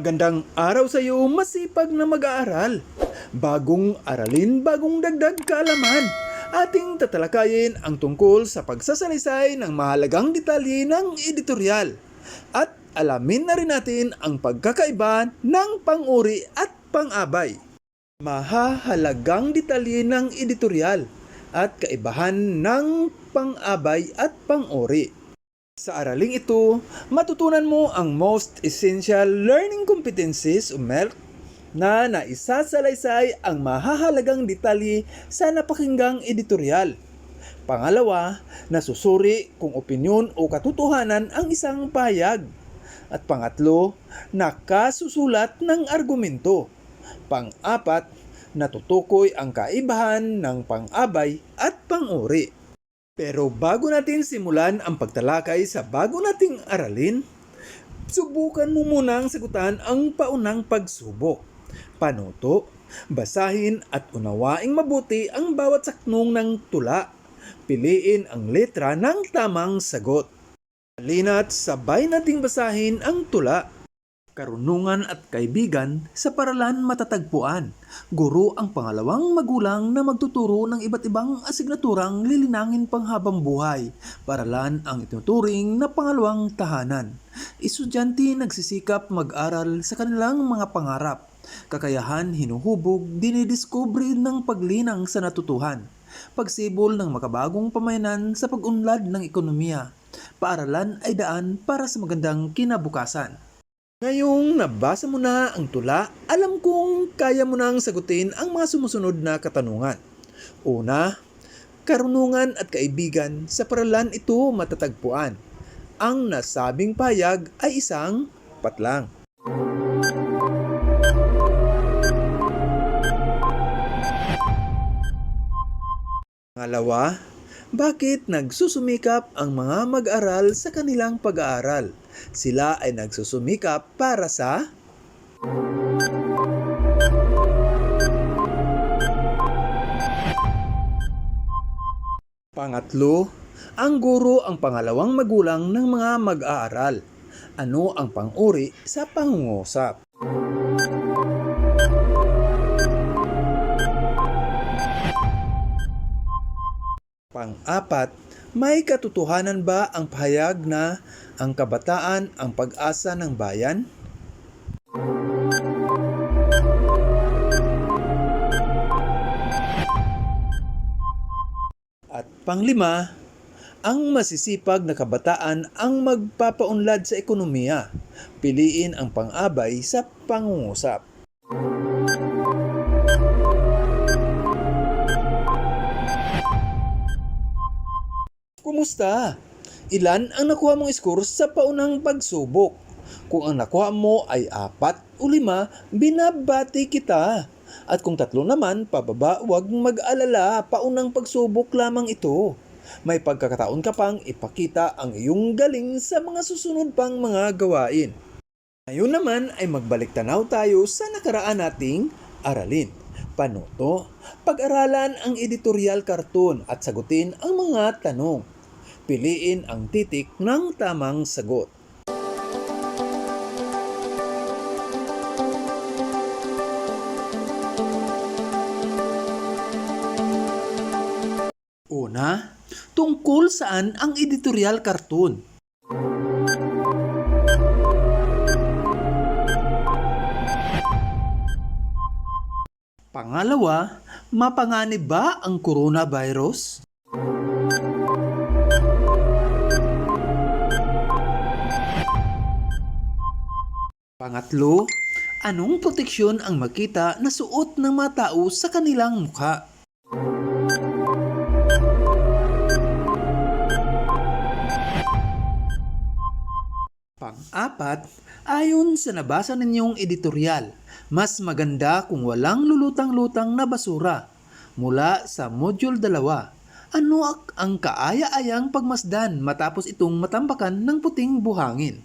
Magandang araw sa iyo, masipag na mag-aaral. Bagong aralin, bagong dagdag kaalaman. Ating tatalakayin ang tungkol sa pagsasalaysay ng mahalagang detalye ng editorial. At alamin na rin natin ang pagkakaiba ng pang-uri at pang-abay. Mahahalagang detalye ng editorial at kaibahan ng pang-abay at pang-uri. Sa araling ito, matutunan mo ang most essential learning competencies o MELC na naisasalaysay ang mahahalagang detalye sa napakinggang editorial. Pangalawa, nasusuri kung opinyon o katotohanan ang isang pahayag. At pangatlo, nakasusulat ng argumento. Pang-apat, natutukoy ang kaibahan ng pang-abay at pang-uri. Pero bago natin simulan ang pagtalakay sa bago nating aralin, subukan mo munang sagutan ang paunang pagsubok. Panuto, basahin at unawaing mabuti ang bawat saknong ng tula. Piliin ang letra ng tamang sagot. Halina't sabay nating basahin ang tula. Karunungan at kaibigan sa paralan matatagpuan. Guro ang pangalawang magulang na magtuturo ng iba't ibang asignaturang lilinangin panghabang buhay. Paralan ang itinuturing na pangalawang tahanan. Estudyante nagsisikap mag-aral sa kanilang mga pangarap. Kakayahan hinuhubog, dinidiskubre ng paglinang sa natutuhan. Pagsibol ng makabagong pamayanan sa pag-unlad ng ekonomiya. Paaralan ay daan para sa magandang kinabukasan. Ngayong nabasa mo na ang tula, alam kong kaya mo nang sagutin ang mga sumusunod na katanungan. Una, karunungan at kaibigan sa paralan ito matatagpuan. Ang nasabing payag ay isang patlang. Pangalawa, bakit nagsusumikap ang mga mag-aral sa kanilang pag-aaral? Sila ay nagsusumikap para sa Pangatlo, ang guro ang pangalawang magulang ng mga mag-aaral. Ano ang pang-uri sa pangungusap? Pang-apat, may katotohanan ba ang pahayag na ang kabataan ang pag-asa ng bayan? At panglima, ang masisipag na kabataan ang magpapaunlad sa ekonomiya. Piliin ang pang-abay sa pangungusap. Kumusta? Ilan ang nakuha mong score sa paunang pagsubok? Kung ang nakuha mo ay apat o lima, binabati kita. At kung tatlo naman, pababa, huwag mag-alala, paunang pagsubok lamang ito. May pagkakataon ka pang ipakita ang iyong galing sa mga susunod pang mga gawain. Ngayon naman ay magbalik tanaw tayo sa nakaraan nating aralin. Panuto, pag-aralan ang editorial cartoon at sagutin ang mga tanong. Piliin ang titik ng tamang sagot. Una, tungkol saan ang editorial cartoon? Pangalawa, mapanganib ba ang coronavirus? Pangatlo, anong proteksyon ang makita na suot ng mga tao sa kanilang mukha? Pang-apat, ayon sa nabasa ninyong editorial, mas maganda kung walang lulutang-lutang na basura. Mula sa Module 2, ano ang kaaya-ayang pagmasdan matapos itong matambakan ng puting buhangin?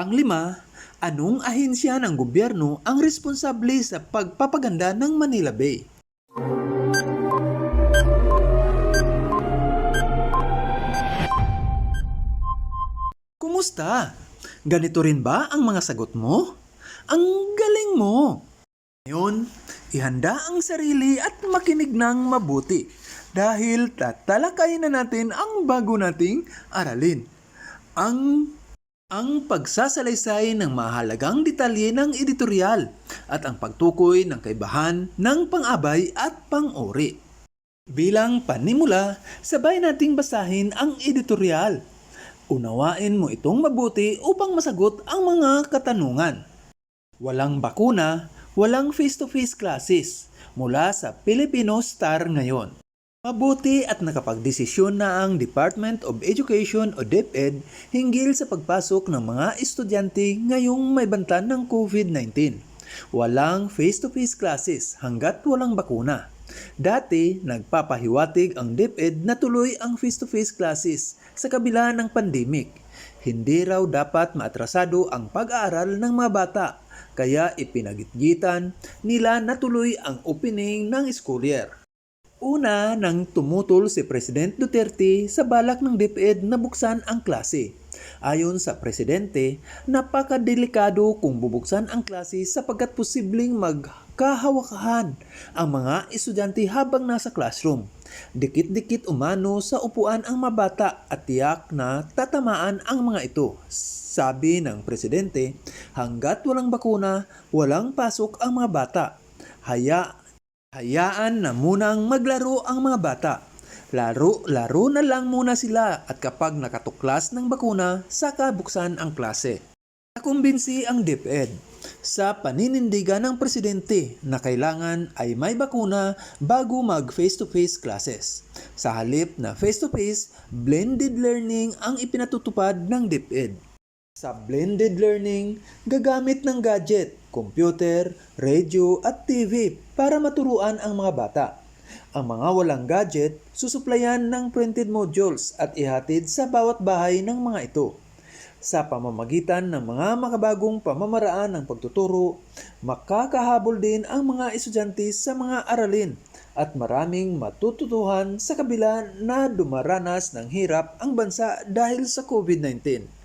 Panglima, anong ahensya ng gobyerno ang responsable sa pagpapaganda ng Manila Bay? Kumusta? Ganito rin ba ang mga sagot mo? Ang galing mo! Ngayon, ihanda ang sarili at makinig ng mabuti dahil tatalakay na natin ang bago nating aralin, ang ang pagsasalaysay ng mahalagang detalye ng editorial at ang pagtukoy ng kaibahan ng pang-abay at pang-uri. Bilang panimula, sabay nating basahin ang editorial. Unawain mo itong mabuti upang masagot ang mga katanungan. Walang bakuna, walang face-to-face classes mula sa Filipino Star ngayon. Mabuti at nakapagdesisyon na ang Department of Education o DepEd hinggil sa pagpasok ng mga estudyante ngayong may banta ng COVID-19. Walang face-to-face classes hanggat walang bakuna. Dati, nagpapahiwatig ang DepEd na tuloy ang face-to-face classes sa kabila ng pandemic. Hindi raw dapat maatrasado ang pag-aaral ng mga bata, kaya ipinagitgitan nila na tuloy ang opening ng school year. Una nang tumutol si President Duterte sa balak ng DepEd na buksan ang klase. Ayon sa presidente, napakadelikado kung bubuksan ang klase sapagkat posibleng magkahawakahan ang mga estudyante habang nasa classroom. Dikit-dikit umano sa upuan ang mabata at tiyak na tatamaan ang mga ito. Sabi ng presidente, hanggat walang bakuna, walang pasok ang mga bata. Haya Hayaan na munang maglaro ang mga bata. Laro-laro na lang muna sila at kapag nakatuklas ng bakuna, saka buksan ang klase. Nakumbinsi ang DepEd sa paninindigan ng presidente na kailangan ay may bakuna bago mag face-to-face classes. Sa halip na face-to-face, blended learning ang ipinatutupad ng DepEd. Sa blended learning, gagamit ng gadget, computer, radio at TV para maturuan ang mga bata. Ang mga walang gadget, susuplayan ng printed modules at ihatid sa bawat bahay ng mga ito. Sa pamamagitan ng mga makabagong pamamaraan ng pagtuturo, makakahabol din ang mga estudyante sa mga aralin at maraming matututuhan sa kabila na dumaranas ng hirap ang bansa dahil sa COVID-19.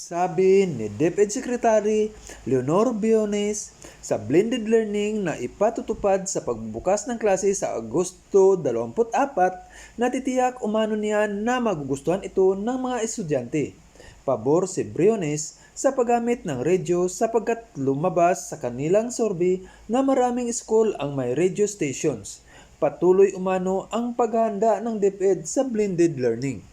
Sabi ni DepEd Secretary Leonor Biones sa blended learning na ipatutupad sa pagbubukas ng klase sa Agosto 24, natitiyak umano niyan na magugustuhan ito ng mga estudyante. Pabor si Briones sa paggamit ng radio sapagkat lumabas sa kanilang survey na maraming school ang may radio stations. Patuloy umano ang paghahanda ng DepEd sa blended learning.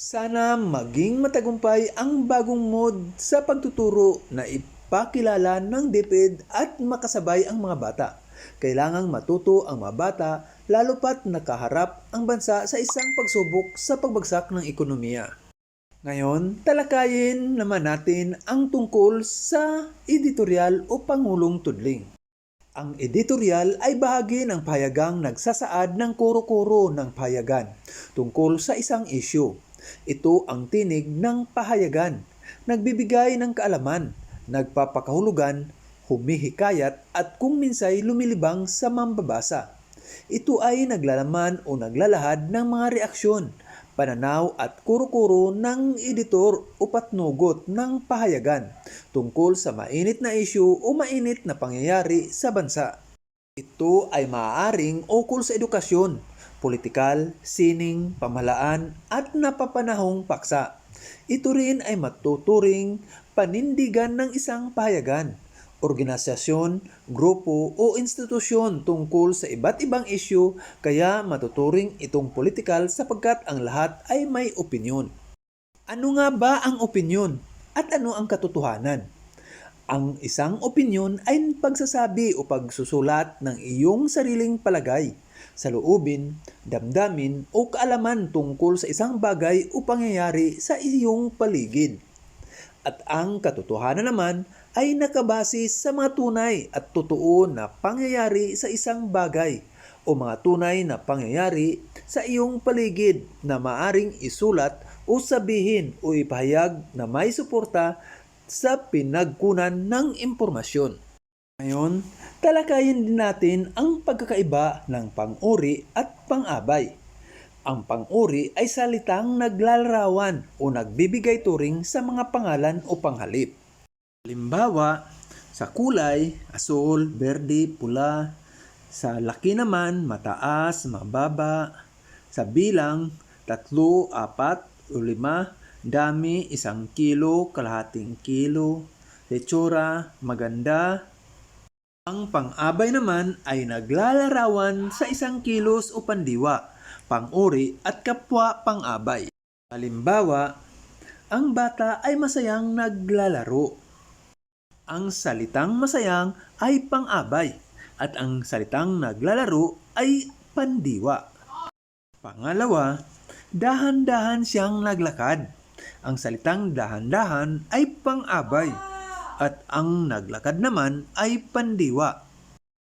Sana maging matagumpay ang bagong mode sa pagtuturo na ipakilala ng DepEd at makasabay ang mga bata. Kailangang matuto ang mga bata lalo pat nakaharap ang bansa sa isang pagsubok sa pagbagsak ng ekonomiya. Ngayon, talakayin naman natin ang tungkol sa editorial o Pangulong Tudling. Ang editorial ay bahagi ng payagang nagsasaad ng kuro-kuro ng payagan tungkol sa isang issue. Ito ang tinig ng pahayagan, nagbibigay ng kaalaman, nagpapakahulugan, humihikayat at kung minsay lumilibang sa mambabasa. Ito ay naglalaman o naglalahad ng mga reaksyon, pananaw at kuro-kuro ng editor o patnugot ng pahayagan tungkol sa mainit na issue o mainit na pangyayari sa bansa. Ito ay maaaring ukol sa edukasyon, politikal, sining, pamahalaan at napapanahong paksa. Ito rin ay matuturing panindigan ng isang pahayagan, organisasyon, grupo o institusyon tungkol sa iba't ibang isyu kaya matuturing itong politikal sapagkat ang lahat ay may opinyon. Ano nga ba ang opinyon at ano ang katotohanan? Ang isang opinyon ay pagsasabi o pagsusulat ng iyong sariling palagay, saloobin, damdamin o kaalaman tungkol sa isang bagay o pangyayari sa iyong paligid. At ang katotohanan naman ay nakabase sa mga tunay at totoo na pangyayari sa isang bagay o mga tunay na pangyayari sa iyong paligid na maaring isulat o sabihin o ipahayag na may suporta sa pinagkunan ng impormasyon. Ngayon, talakayin din natin ang pagkakaiba ng pang-uri at pang-abay. Ang pang-uri ay salitang naglalarawan o nagbibigay turing sa mga pangalan o panghalip. Halimbawa, sa kulay, asul, berde, pula. Sa laki naman, mataas, mababa. Sa bilang, tatlo, apat, o lima. Dami, isang kilo, kalahating kilo. Lechura, maganda. Ang pang-abay naman ay naglalarawan sa isang kilos o pandiwa, pang-uri at kapwa pang-abay. Halimbawa, ang bata ay masayang naglalaro. Ang salitang masayang ay pang-abay at ang salitang naglalaro ay pandiwa. Pangalawa, dahan-dahan siyang naglakad. Ang salitang dahan-dahan ay pang-abay at ang naglakad naman ay pandiwa.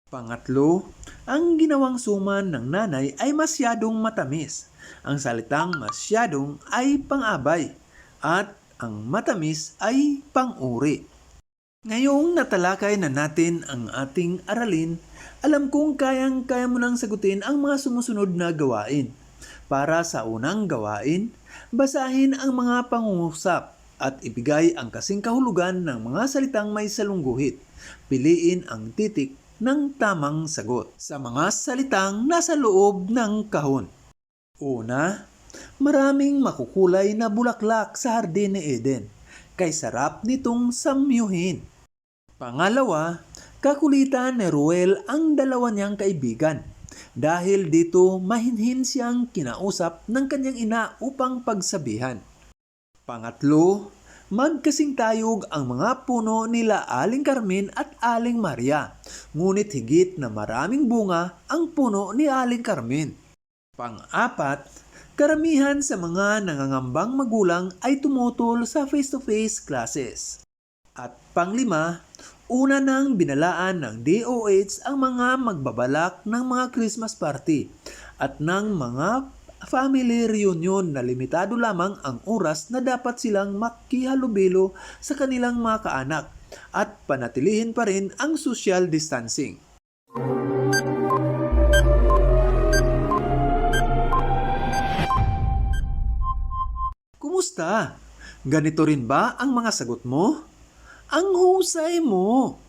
Pangatlo, ang ginawang suman ng nanay ay masyadong matamis. Ang salitang masyadong ay pang-abay at ang matamis ay pang-uri. Ngayong natalakay na natin ang ating aralin, alam kong kayang-kaya mo nang sagutin ang mga sumusunod na gawain. Para sa unang gawain, basahin ang mga pangungusap at ibigay ang kasing kahulugan ng mga salitang may salungguhit. Piliin ang titik ng tamang sagot sa mga salitang nasa loob ng kahon. Una, maraming makukulay na bulaklak sa hardin ni Eden. Kay sarap nitong samyuhin. Pangalawa, kakulitan ni Ruel ang dalawa niyang kaibigan. Dahil dito mahinhin siyang kinausap ng kanyang ina upang pagsabihan. Pangatlo, magkasing tayog ang mga puno nila Aling Carmen at Aling Maria. Ngunit higit na maraming bunga ang puno ni Aling Carmen. Pang-apat, karamihan sa mga nangangambang magulang ay tumutol sa face-to-face classes. At panglima, una nang binalaan ng DOH ang mga magbabalak ng mga Christmas party at ng mga family reunion na limitado lamang ang oras na dapat silang makihalubilo sa kanilang mga kaanak at panatilihin pa rin ang social distancing. Kumusta? Ganito rin ba ang mga sagot mo? Ang husay mo!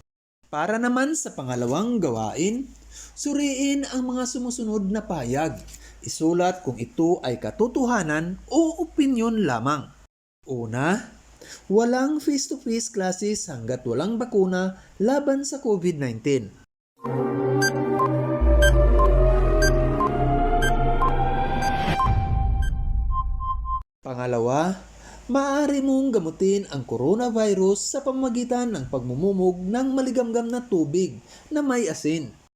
Para naman sa pangalawang gawain, suriin ang mga sumusunod na payag. Isulat kung ito ay katotohanan o opinyon lamang. Una, walang face-to-face classes hanggat walang bakuna laban sa COVID-19. Pangalawa, maaari mong gamutin ang coronavirus sa pamamagitan ng pagmumumog ng maligamgam na tubig na may asin.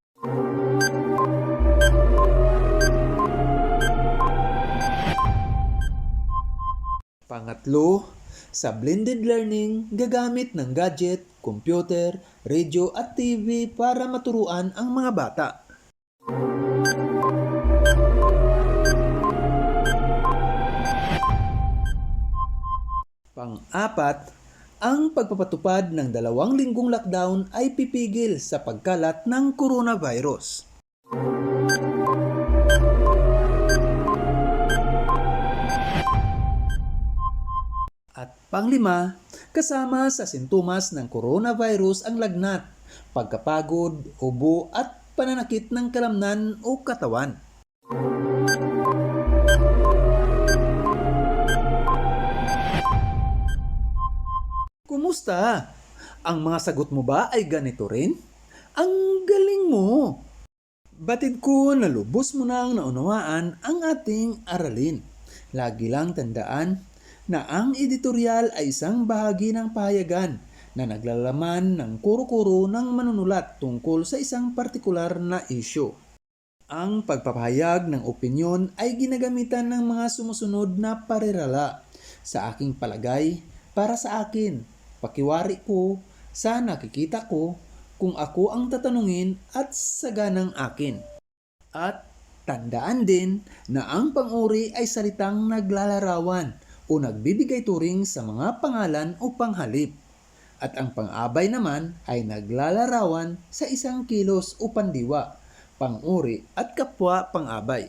Pangatlo, sa blended learning, gagamit ng gadget, computer, radio at TV para maturuan ang mga bata. Pang-apat, ang pagpapatupad ng dalawang linggong lockdown ay pipigil sa pagkalat ng coronavirus. Panglima, kasama sa sintomas ng coronavirus ang lagnat, pagkapagod, ubo at pananakit ng kalamnan o katawan. Kumusta? Ang mga sagot mo ba ay ganito rin? Ang galing mo! Batid ko na lubos mo nang naunawaan ang ating aralin. Lagi lang tandaan na ang editorial ay isang bahagi ng pahayagan na naglalaman ng kuro-kuro ng manunulat tungkol sa isang partikular na isyo. Ang pagpapahayag ng opinyon ay ginagamitan ng mga sumusunod na parirala. Sa aking palagay, para sa akin, pakiwari ko, sa nakikita ko, kung ako ang tatanungin at saganang akin. At tandaan din na ang panguri ay salitang naglalarawan o nagbibigay turing sa mga pangalan o panghalip. At ang pang-abay naman ay naglalarawan sa isang kilos o pandiwa, panguri at kapwa pang-abay.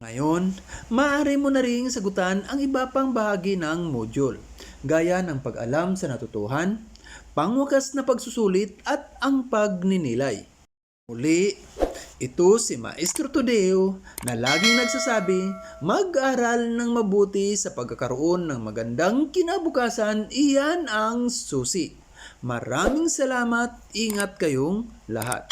Ngayon, maaari mo na ring sagutan ang iba pang bahagi ng module, gaya ng pag-alam sa natutuhan, pangwakas na pagsusulit at ang pagninilay. Muli, ito si Maestro Todeo na laging nagsasabi, mag-aral ng mabuti sa pagkakaroon ng magandang kinabukasan, iyan ang susi. Maraming salamat, ingat kayong lahat.